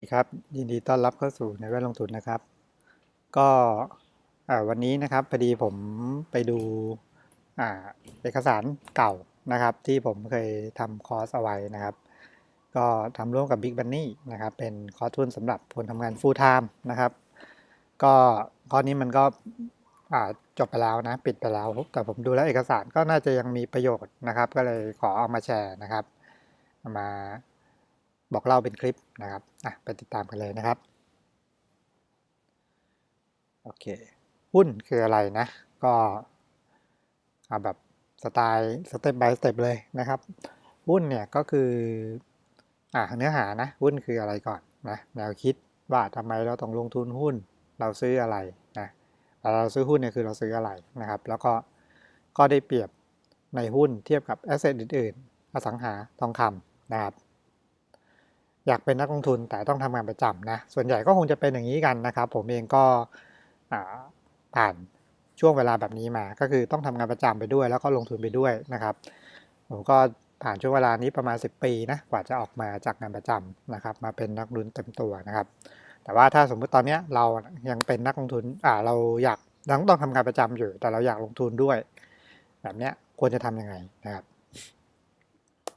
สวัสดีครับยินดีต้อนรับเข้าสู่ในแวดลงทุนนะครับ ก็วันนี้นะครับพอดีผมไปดูอเอกสารเก่านะครับ ที่ผมเคยทำคอร์สเอาไว้นะครับ ก็ทำร่วมกับ Big Bunny นะครับเป็นคอร์สทุนสำหรับคนทำงาน full time นะครับ ก็คอร์สนี้มันก็จบไปแล้วนะ ปิดไปแล้ว แต่ผมดูแล้วเอกสารก็น่าจะยังมีประโยชน์นะครับ ก็เลยขอเอามาแชร์นะครับมา บอกเล่าเป็นคลิปนะครับอะไปติดตามกันเลยนะครับ โอเค หุ้นคืออะไรนะ ก็เอาแบบสไตล์สเต็ป by สเต็ปเลยนะครับ หุ้นเนี่ยก็คืออะเนื้อหานะ หุ้นคืออะไรก่อนนะแนวคิดว่าทำไมเราต้องลงทุนหุ้น เราซื้ออะไรนะเราซื้อหุ้นเนี่ยคือเราซื้ออะไรนะครับ แล้วก็ก็ได้เปรียบในหุ้นเทียบกับแอสเซทอื่นๆ อสังหาทองคำนะครับ อยากเป็นนักลงทุนแต่ต้องทำงานประจำนะ ส่วนใหญ่ก็คงจะเป็นอย่างนี้กันนะครับ ผมเองก็ผ่านช่วงเวลาแบบนี้มา ก็คือต้องทำงานประจำไปด้วย แล้วก็ลงทุนไปด้วยนะครับ ผมก็ผ่านช่วงเวลานี้ประมาณ 10 ปีนะ กว่าจะออกมาจากงานประจำนะครับ มาเป็นนักลงทุนเต็มตัวนะครับ แต่ว่าถ้าสมมุติตอนนี้เรายังเป็นนักลงทุน อ่า เราอยากยังต้องทำงานประจำอยู่ แต่เราอยากลงทุนด้วย แบบเนี้ยควรจะทำยังไงนะครับ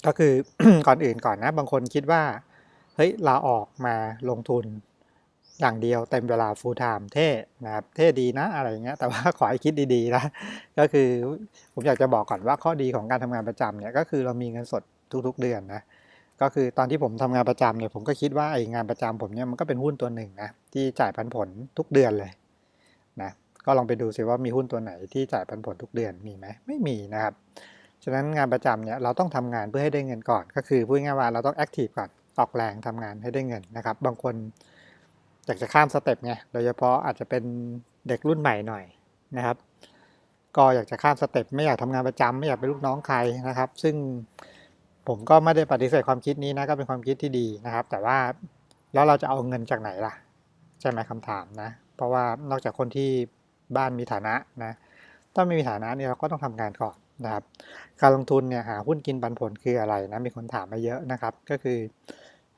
ก็คือก่อนอื่นก่อนนะ บางคนคิดว่า เฮ้ยลาออกมาลงทุนอย่างเดียวเต็มเวลา full time เท่นะครับเท่ดีนะอะไรเงี้ยแต่ว่าขอให้คิดดีๆนะก็คือผมอยากจะบอกก่อนว่าข้อดีของการทำงานประจำเนี่ยก็คือเรามีเงินสดทุกๆเดือนนะก็คือตอนที่ผมทำงานประจำเนี่ยผมก็คิดว่าไอ้งานประจำผมเนี่ยมันก็เป็นหุ้นตัวหนึ่งนะที่จ่ายปันผลทุกเดือนเลยนะก็ลองไปดูสิว่ามีหุ้นตัวไหนที่จ่ายปันผลทุกเดือนมีไหมไม่มีนะครับฉะนั้นงานประจำเนี่ยเราต้องทำงานเพื่อให้ได้เงินก่อน ก็คือพูดง่ายว่าเราต้องแอคทีฟก่อน ออกแรงทำงานให้ได้เงินนะครับ บางคนอยากจะข้ามสเต็ปไงโดยเฉพาะอาจจะเป็นเด็กรุ่นใหม่หน่อยนะครับ ก็อยากจะข้ามสเต็ปไม่อยากทำงานประจำไม่อยากเป็นลูกน้องใครนะครับ ซึ่งผมก็ไม่ได้ปฏิเสธความคิดนี้นะก็เป็นความคิดที่ดีนะครับ แต่ว่าแล้วเราจะเอาเงินจากไหนล่ะ ใช่ไหมคำถามนะ เพราะว่านอกจากคนที่บ้านมีฐานะนะถ้าไม่มีฐานะเนี่ยเราก็ต้องทำงานก่อนนะครับ การลงทุนเนี่ยหาหุ้นกินปันผลคืออะไรนะมีคนถามมาเยอะนะครับ ก็คือ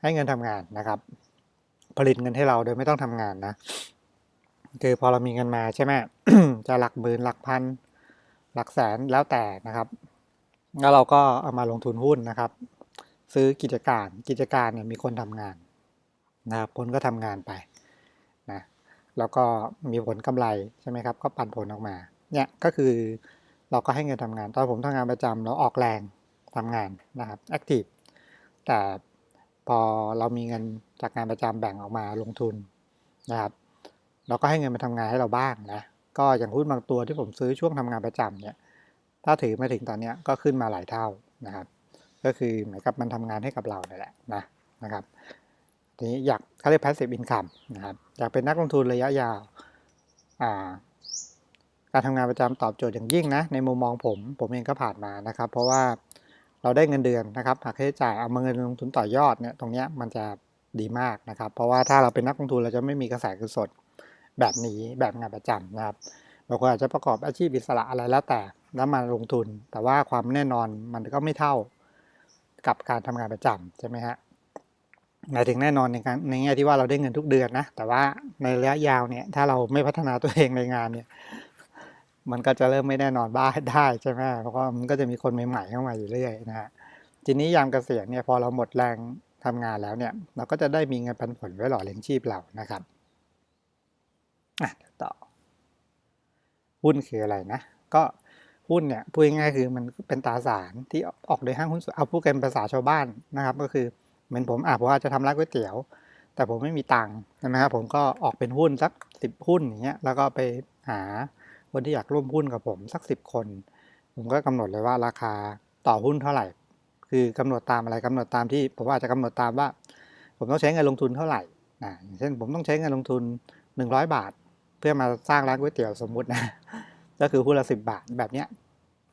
ให้เงินทำงานนะครับ ผลิตเงินให้เราโดยไม่ต้องทำงานนะคือพอเรามีเงินมาใช่ไหมจะหลักหมื่นหลักพันหลักแสนแล้วแต่นะครับแล้วเราก็เอามาลงทุนหุ้นนะครับ ซื้อกิจการกิจการเนี่ยมีคนทำงานนะครับคนก็ทำงานไปนะแล้วก็มีผลกำไรใช่ไหมครับ ก็ปันผลออกมาเนี่ยก็คือเราก็ให้เงินทำงาน ตอนผมทำงานประจำเราออกแรงทำงานนะครับแอคทีฟแต่ พอเรามีเงินจากงานประจำแบ่งออกมาลงทุนนะครับเราก็ให้เงินมาทำงานให้เราบ้างนะก็อย่างหุ้นบางตัวที่ผมซื้อช่วงทำงานประจำเนี่ยถ้าถือมาถึงตอนนี้ก็ขึ้นมาหลายเท่านะครับ ก็คือเหมือนกับมันทำงานให้กับเราเนี่ยแหละนะนะครับทีนี้อยากเขาเรียก passive income นะครับอยากเป็นนักลงทุนระยะยาวอ่าการทำงานประจำตอบโจทย์อย่างยิ่งนะในมุมมองผมผมเองก็ผ่านมานะครับ เพราะว่า เราได้เงินเดือนนะครับหักค่าใช้จ่ายเอามาเงินลงทุนต่อยอดเนี่ยตรงเนี้ยมันจะดีมากนะครับ เพราะว่าถ้าเราเป็นนักลงทุนเราจะไม่มีกระแสเงินสดแบบนี้แบบงานประจำนะครับบางคนอาจจะประกอบอาชีพอิสระอะไรแล้วแต่แล้วมาลงทุน แต่ว่าความแน่นอนมันก็ไม่เท่ากับการทำงานประจำใช่ไหมฮะหมายถึงแน่นอนในการในแง่ที่ว่าเราได้เงินทุกเดือนนะแต่ว่าในระยะยาวเนี่ยถ้าเราไม่พัฒนาตัวเองในงานเนี่ย มันก็จะเริ่มไม่แน่นอนบ้าได้ใช่ไหมเพราะว่ามันก็จะมีคนใหม่ๆเข้ามาอยู่เรื่อยนะฮะทีนี้ยามเกษียณเนี่ยพอเราหมดแรงทำงานแล้วเนี่ย เราก็จะได้มีเงินปันผลไว้หล่อเลี้ยงชีพเรานะครับอะต่อ หุ้นคืออะไรนะ ก็หุ้นเนี่ยพูดง่ายๆคือมันเป็นตราสารที่ออกโดยห้างหุ้นส่วนเอาพูดกันภาษาชาวบ้านนะครับ ก็คือเหมือนผมอะผมอาจจะทำร้านก๋วยเตี๋ยว แต่ผมไม่มีตังค์ใช่ไหมครับผมก็ออกเป็นหุ้นสักสิบหุ้นอย่างเงี้ยแล้วก็ไปหา คนที่อยากร่วมหุ้นกับผมสักสิบคน ผมก็กำหนดเลยว่าราคาต่อหุ้นเท่าไหร่ คือกำหนดตามอะไรกำหนดตามที่ผมอาจจะกำหนดตามว่า ผมต้องใช้เงินลงทุนเท่าไหร่อ่าอย่างเช่นผมต้องใช้เงินลงทุน 100 บาท เพื่อมาสร้างร้านก๋วยเตี๋ยวสมมุตินะก็คือหุ้นละสิบาทแบบเนี้ย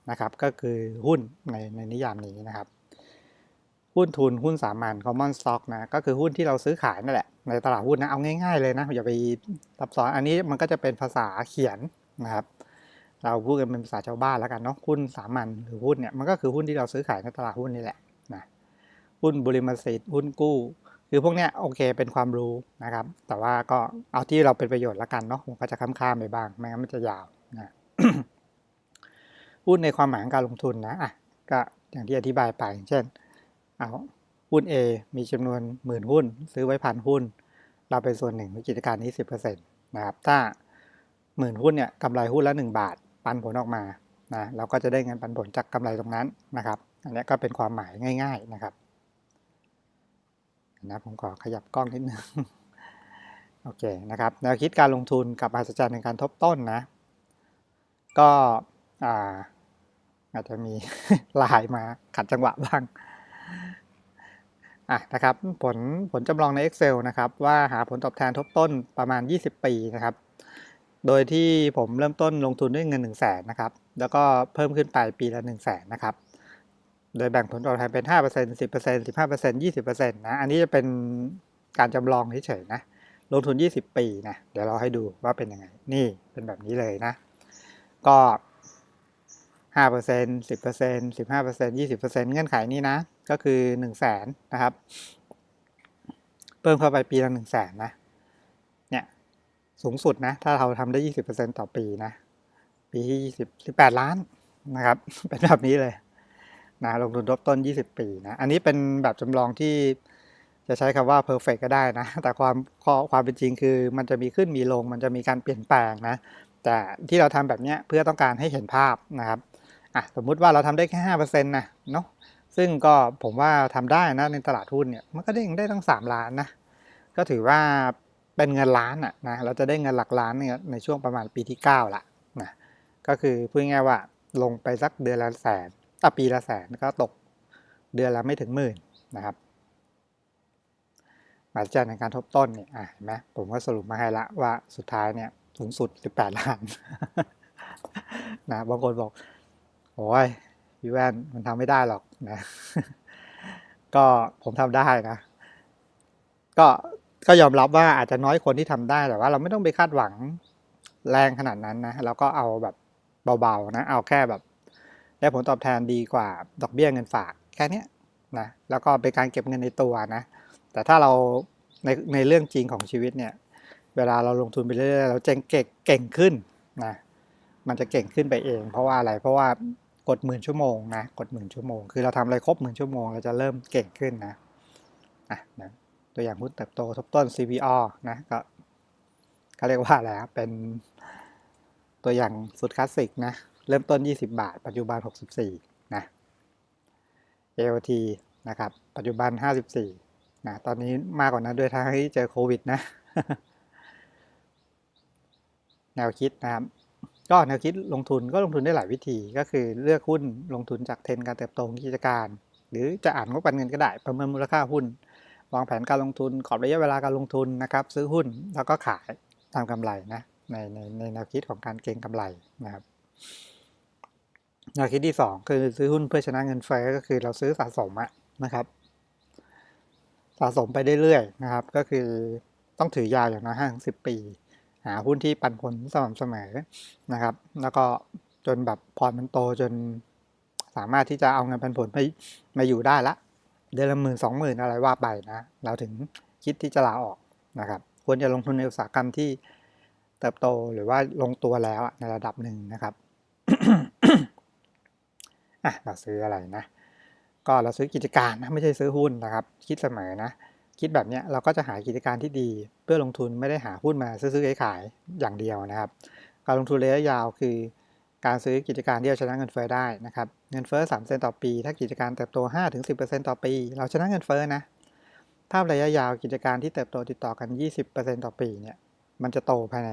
นะครับก็คือหุ้นในในนิยามนี้นะครับ หุ้นทุนหุ้นสามัญ common stock นะก็คือหุ้นที่เราซื้อขายนั่นแหละในตลาดหุ้นนะเอาง่าย ๆเลยนะอย่าไปซับซ้อนอันนี้มันก็จะเป็นภาษาเขียน นะครับ เราพูดกันเป็นภาษาชาวบ้านแล้วกันเนาะหุ้นสามัญหรือหุ้นเนี่ยมันก็คือหุ้นที่เราซื้อขายในตลาดหุ้นนี่แหละนะหุ้นบริมสิทธิ์หุ้นกู้ คือพวกเนี้ยโอเคเป็นความรู้นะครับ แต่ว่าก็เอาที่เราเป็นประโยชน์ละกันเนาะผมก็จะข้ามๆไปบ้างไม่งั้นมันจะยาวนะหุ้นในความหมายของการลงทุนนะอะก็อย่างที่อธิบายไป เช่น เอาหุ้น A มีจำนวนหมื่นหุ้น ซื้อไว้พันหุ้น เราเป็นส่วนหนึ่งในกิจการนี้10%นะครับ ถ้า หมื่นหุ้นเนี่ยกำไรหุ้นละ 1 บาท ปันผลออกมานะเราก็จะได้เงินปันผลจากกำไรตรงนั้นนะครับ อันนี้ก็เป็นความหมายง่าย ๆนะครับนะผมขอขยับกล้องนิดนึงโอเคนะครับแนวคิดการลงทุนกับมหัศจรรย์ในการทบต้นนะ ก็อาอาจจะมีลายมาขัดจังหวะบ้างอะนะครับผลผลจำลองใน Excel นะครับ ว่าหาผลตอบแทนทบต้นประมาณ 20 ปีนะครับ โดยที่ผมเริ่มต้นลงทุนด้วยเงิน1 0 0 0 0แสนนะครับ แล้วก็เพิ่มขึ้นไปปีละ1 0 0 0 0แสนนะครับ โดยแบ่งผลตอบแทนเป็น 5% 10% 15% 20%นะ อันนี้จะเป็นการจำลองเฉยๆนะ ลงทุน 20 ปีนะ เดี๋ยวเราให้ดูว่าเป็นยังไง นี่เป็นแบบนี้เลยนะ ก็ห้าเปอร์เซ็นต์สิบเปอร์เซ็นต์สิบห้าเปอร์เซ็นต์ยี่สิบเปอร์เซ็นต์เงื่อนไขนี้นะ ก็คือหนึ่งแสนนะครับ เพิ่มเข้าไปปีละหนึ่งแสนนะ สูงสุดนะ ถ้าเราทำได้ยี่สิบเปอร์เซ็นต์ต่อปีนะ ปีที่ยี่สิบสิบแปดล้านนะครับ เป็นแบบนี้เลยนะลงทุนทบต้นยี่สิบปีนะ อันนี้เป็นแบบจำลองที่จะใช้คำว่า perfect ก็ได้นะ แต่ความความเป็นจริงคือมันจะมีขึ้นมีลง มันจะมีการเปลี่ยนแปลงนะ แต่ที่เราทำแบบนี้เพื่อต้องการให้เห็นภาพนะครับอะสมมุติว่าเราทำได้แค่ห้าเปอร์เซ็นะเนาะซึ่งก็ผมว่าทำได้นะในตลาดหุ้นเนี่ยมันก็ได้ได้ตั้งสามล้านนะก็ถือว่า เป็นเงินล้านอะนะเราจะได้เงินหลักล้านเนี่ยในช่วงประมาณปีที่ 9 ละนะก็คือพูดง่ายว่าลงไปสักเดือนละแสนอะปีละแสนก็ตกเดือนละไม่ถึงหมื่นนะครับมาจากในการทบต้นเนี่ยอะเห็นไหมผมก็สรุปมาให้ละว่าสุดท้ายเนี่ยสูงสุด 18 ล้านนะบางคนบอกโอ้ยพี่แว่นมันทำไม่ได้หรอกนะ ก็ผมทำได้นะ ก็ ก็ยอมรับว่าอาจจะน้อยคนที่ทำได้แต่ว่า เราไม่ต้องไปคาดหวังแรงขนาดนั้นนะเราก็เอาแบบเบาๆนะ เอาแค่แบบได้ผลตอบแทนดีกว่าดอกเบี้ยเงินฝากแค่นี้นะแล้วก็เป็นการเก็บเงินในตัวนะ แต่ถ้าเราในในเรื่องจริงของชีวิตเนี่ย เวลาเราลงทุนไปเรื่อยๆเราเจงเก่งเก่งขึ้นนะมันจะเก่งขึ้นไปเอง เพราะว่าอะไรเพราะว่ากดหมื่นชั่วโมงนะกดหมื่นชั่วโมง คือเราทำอะไรครบหมื่นชั่วโมงเราจะเริ่มเก่งขึ้นนะอะนะ ตัวอย่างหุ้นเติบโตทบต้น CPO นะก็เขาเรียกว่าอะไรเป็นตัวอย่างสุดคลาสสิกนะ เริ่มต้น 20 บาท ปัจจุบัน 64 นะ AOT นะครับ ปัจจุบัน 54 นะ ตอนนี้มากกว่านั้นด้วยทั้งที่เจอโควิดนะ แนวคิดนะครับ ก็แนวคิดลงทุนก็ลงทุนได้หลายวิธี ก็คือเลือกหุ้นลงทุนจากเทรนการเติบโตของกิจการ หรือจะอ่านงบการเงินก็ได้ประเมินมูลค่าหุ้น วางแผนการลงทุนกรอบระยะเวลาการลงทุนนะครับ ซื้อหุ้นแล้วก็ขายทำกำไรนะในในในแนวคิดของการเก็งกำไรนะครับแนวคิดที่ 2 คือซื้อหุ้นเพื่อชนะเงินเฟ้อก็คือเราซื้อสะสมอะนะครับสะสมไปเรื่อยๆนะครับ ก็คือต้องถือยาวอย่างน้อยห้าถึงสิบปี หาหุ้นที่ปันผลสม่ำเสมอนะครับ แล้วก็จนแบบพอร์ตมันโตจนสามารถที่จะเอาเงินปันผลไปมาอยู่ได้ละ เดือนละหมื่นสองหมื่นอะไรว่าไปนะ เราถึงคิดที่จะลาออกนะครับ ควรจะลงทุนในอุตสาหกรรมที่เติบโตหรือว่าลงตัวแล้วในระดับหนึ่งนะครับอะเราซื้ออะไรนะ ก็เราซื้อกิจการนะไม่ใช่ซื้อหุ้นนะครับ คิดเสมอนะ คิดแบบนี้เราก็จะหากิจการที่ดี เพื่อลงทุนไม่ได้หาหุ้นมาซื้อๆขายๆอย่างเดียวนะครับ การลงทุนระยะยาวคือ การซื้อกิจการที่เราชนะเงินเฟ้อได้นะครับ เงินเฟ้อสามเซนต่อปี ถ้ากิจการเติบโต5ถึง10%ต่อปี เราชนะเงินเฟ้อนะถ้าระยะยาวกิจการที่เติบโตติดต่อกัน 20%ต่อปีเนี่ย มันจะโตภายใน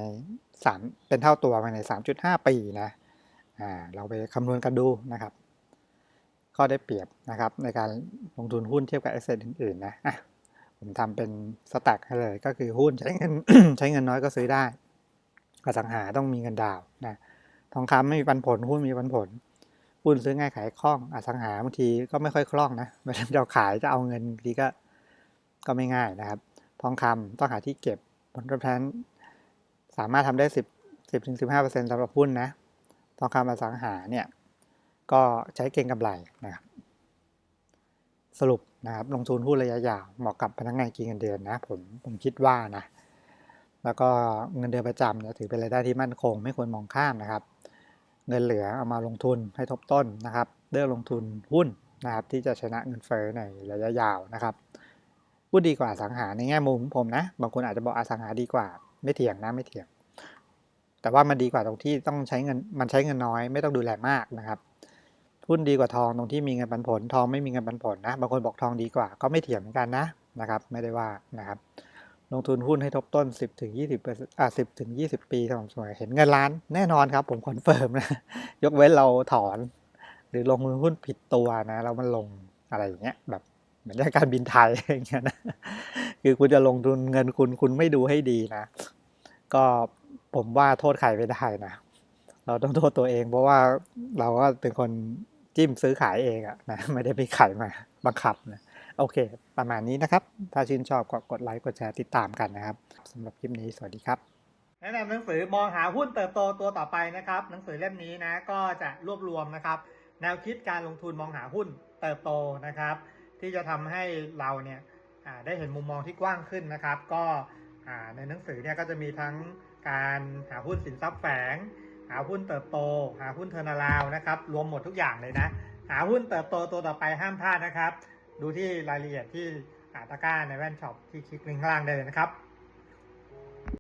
3 เป็นเท่าตัวภายใน 3.5 ปีนะ อ่า เราไปคำนวณกันดูนะครับ ก็ได้เปรียบนะครับในการลงทุนหุ้นเทียบกับ asset อื่นๆนะ อะ ผมทำเป็นสแต็กให้เลย ก็คือหุ้นใช้เงินใช้เงินน้อยก็ซื้อได้ อสังหาต้องมีเงินดาวนะ ทองคำไม่มีปันผลหุ้นมีปันผลหุ้นซื้อง่ายขายคล่องอสังหาบางทีก็ไม่ค่อยคล่องนะเวลาจะขายจะเอาเงินทีก็ก็ไม่ง่ายนะครับ ทองคำต้องหาที่เก็บผลตอบแทนสามารถทำได้สิบสิบถึงสิบห้าเปอร์เซ็นต์สำหรับหุ้นนะ ทองคำอสังหาเนี่ยก็ใช้เก็งกำไรนะครับ สรุปนะครับ ลงทุนหุ้นระยะยาวเหมาะกับพนักงานกินเงินเดือนนะผมผมคิดว่านะแล้วก็เงินเดือนประจำเนี่ยถือเป็นรายได้ที่มั่นคง ไม่ควรมองข้ามนะครับ เงินเหลือเอามาลงทุนให้ทบต้นนะครับเลือกลงทุนหุ้นนะครับที่จะชนะเงินเฟ้อในระยะยาวนะครับหุ้นดีกว่าสังหาในแง่มุมของผมนะ บางคนอาจจะบอกอสังหาดีกว่า ไม่เถียงนะไม่เถียง แต่ว่ามันดีกว่าตรงที่ต้องใช้เงินมันใช้เงินน้อย ไม่ต้องดูแลมากนะครับหุ้นดีกว่าทองตรงที่มีเงินปันผล ทองไม่มีเงินปันผลนะ บางคนบอกทองดีกว่าก็ไม่เถียงเหมือนกันนะนะครับ ไม่ได้ว่านะครับ ลงทุนหุ้นให้ทบต้น 10ถึง20เปอร์เซ็นต์อ่า10ถึง20 ปีสม่ำเสมอเห็นเงินล้านแน่นอนครับ ผมคอนเฟิร์มนะ ยกเว้นเราถอน หรือลงทุนหุ้นผิดตัวนะแล้วมันลงอะไรอย่างเงี้ยแบบเหมือนการบินไทยอย่างเงี้ยนะคือคุณจะลงทุนเงินคุณคุณไม่ดูให้ดีนะ ก็ผมว่าโทษใครไม่ได้นะ เราต้องโทษตัวเอง เพราะว่าเราก็เป็นคนจิ้มซื้อขายเองอะนะไม่ได้ไปขายมาบังคับนะ โอเค ประมาณนี้นะครับ ถ้าชื่นชอบก็กดไลค์กดแชร์ติดตามกันนะครับสำหรับคลิปนี้สวัสดีครับ แนะนำหนังสือมองหาหุ้นเติบโตตัวต่อไปนะครับ หนังสือเล่มนี้นะก็จะรวบรวมนะครับ แนวคิดการลงทุนมองหาหุ้นเติบโตนะครับ ที่จะทำให้เราเนี่ยได้เห็นมุมมองที่กว้างขึ้นนะครับ ก็ในหนังสือเนี่ยก็จะมีทั้งการหาหุ้นสินทรัพย์แฝง หาหุ้นเติบโต หาหุ้นเทอร์นาราวนะครับ รวมหมดทุกอย่างเลยนะ หาหุ้นเติบโตตัวต่อไปห้ามพลาดนะครับ ดูที่รายละเอียดที่อาตากร้าในแว่นช็อปที่คลิกลิงก์ข้างล่างได้เลยนะครับ